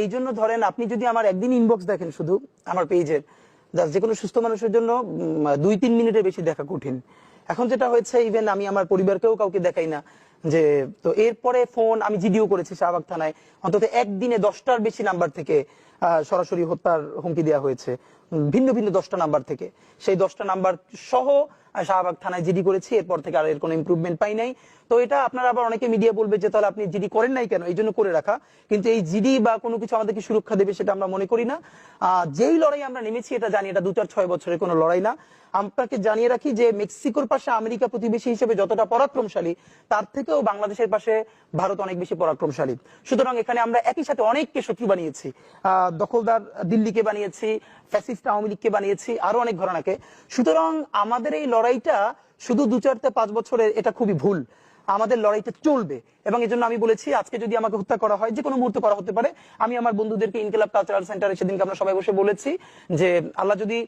এই জন্য ধরেন আপনি যদি আমার একদিন ইনবক্স দেখেন শুধু আমার পেজের যে কোনো সুস্থ মানুষের জন্য দুই তিন মিনিটের বেশি দেখা কঠিন। এখন যেটা হয়েছে ইভেন আমি আমার পরিবারকেও কাউকে দেখাই না। যে, তো এরপরে ফোন আমি জিডিও করেছি শাহবাগ থানায়। অন্তত একদিনে দশটার বেশি নাম্বার থেকে সরাসরি হত্যার হুমকি দেওয়া হয়েছে। ভিন্ন ভিন্ন দশটা নাম্বার থেকে। সেই দশটা নাম্বার সহ শাহবাগ থানায় জিডি করেছি। এরপর থেকে আর এর কোনো ইমপ্রুভমেন্ট পাই নাই। তো এটা আপনারা আবার অনেকে মিডিয়া বলবে যে, তাহলে আপনি জিডি করেন নাই কেন? এই জন্য করে রাখা। কিন্তু এই জিডি বা কোনো কিছু আমাদেরকে সুরক্ষা দেবে সেটা আমরা মনে করি না। যেই লড়াই আমরা নেমেছি, এটা জানি, এটা দু চার ছয় বছরের কোনো লড়াই না। আপনাকে জানিয়ে রাখি যে, মেক্সিকোর পাশে আমেরিকা প্রতিবেশী হিসেবে যতটা পরাক্রমশালী, তার থেকেও বাংলাদেশের পাশে ভারত অনেক বেশি পরাক্রমশালী। সুতরাং এখানে আমরা একই সাথে অনেককে শত্রু বানিয়েছি। দখলদার দিল্লিকে বানিয়েছি, ফ্যাসিস্ট আওয়ামী লীগকে বানিয়েছি, আরও অনেক ঘটনাকে সুতরাং আমাদের এই লড়াইটা শুধু দু চার থেকে পাঁচ বছরের, এটা খুবই ভুল। আমাদের লড়াইটা চলবে। এবং এই জন্য আমি বলেছি, আজকে যদি আমাকে হত্যা করা হয় যে কোনো মুহূর্তে করা হতে পারে। আমি আমার বন্ধুদেরকে ইনকিলাব কালচারাল সেন্টারে সেদিনকে আমরা সবাই বসে বলেছি যে, আল্লাহ যদি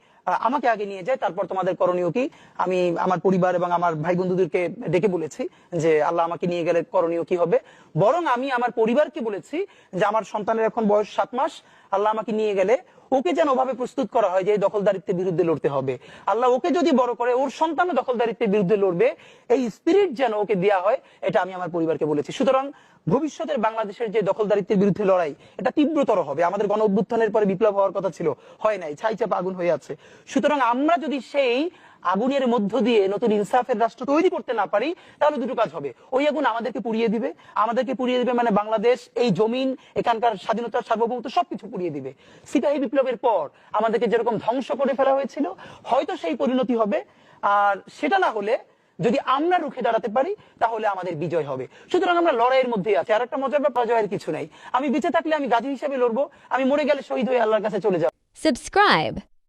আমাকে আগে নিয়ে যায়, তারপর তোমাদের করণীয় কি? আমি আমার পরিবার এবং আমার ভাই বন্ধুদেরকে ডেকে বলেছি যে, আল্লাহ আমাকে নিয়ে গেলে করণীয় কি হবে? বরং আমি আমার পরিবারকে বলেছি যে, আমার সন্তানের এখন বয়স সাত মাস, আল্লাহ আমাকে নিয়ে গেলে ওকে যেন ওভাবে প্রস্তুত করা হয় যে এই দখলদারিত্বের বিরুদ্ধে লড়তে হবে। আল্লাহ ওকে যদি বড় করে, ওর সন্তান দখলদারিত্বের বিরুদ্ধে লড়বে, এই স্পিরিট যেন ওকে দেওয়া হয়, এটা আমি আমার পরিবারকে বলেছি। সুতরাং ভবিষ্যতের বাংলাদেশের যে দখলদারিত্বের বিরুদ্ধে লড়াই, এটা তীব্রতর হবে। আমাদের গণ অভ্যুত্থানের পরে বিপ্লব হওয়ার কথা ছিল, হয় নাই, ছাই চাপা আগুন হয়ে আছে। সুতরাং আমরা যদি সেই আগুনের মধ্য দিয়ে নতুন ইনসাফের রাষ্ট্র তৈরি করতে না পারি, তাহলে দুটো কাজ হবে। ওই আগুন আমাদেরকে পুড়িয়ে দিবে। আমাদেরকে পুড়িয়ে দিবে মানে বাংলাদেশ, এই জমিন, এখানকার স্বাধীনতার সার্বভৌমত্ব সবকিছু পুড়িয়ে দিবে। সিপাহী বিপ্লবের পর আমাদেরকে যেরকম ধ্বংস করে ফেলা হয়েছিল, হয়তো সেই পরিণতি হবে। আর সেটা না হলে যদি আমরা রুখে দাঁড়াতে পারি, তাহলে আমাদের বিজয় হবে। সুতরাং আমরা লড়াইয়ের মধ্যে আছি। আর একটা মজার ব্যাপার, জয়ের কিছু নাই। আমি বেঁচে থাকলে আমি গাজী হিসেবে লড়বো। আমি মরে গেলে শহীদ হয়ে আল্লাহর কাছে চলে যাব। Subscribe.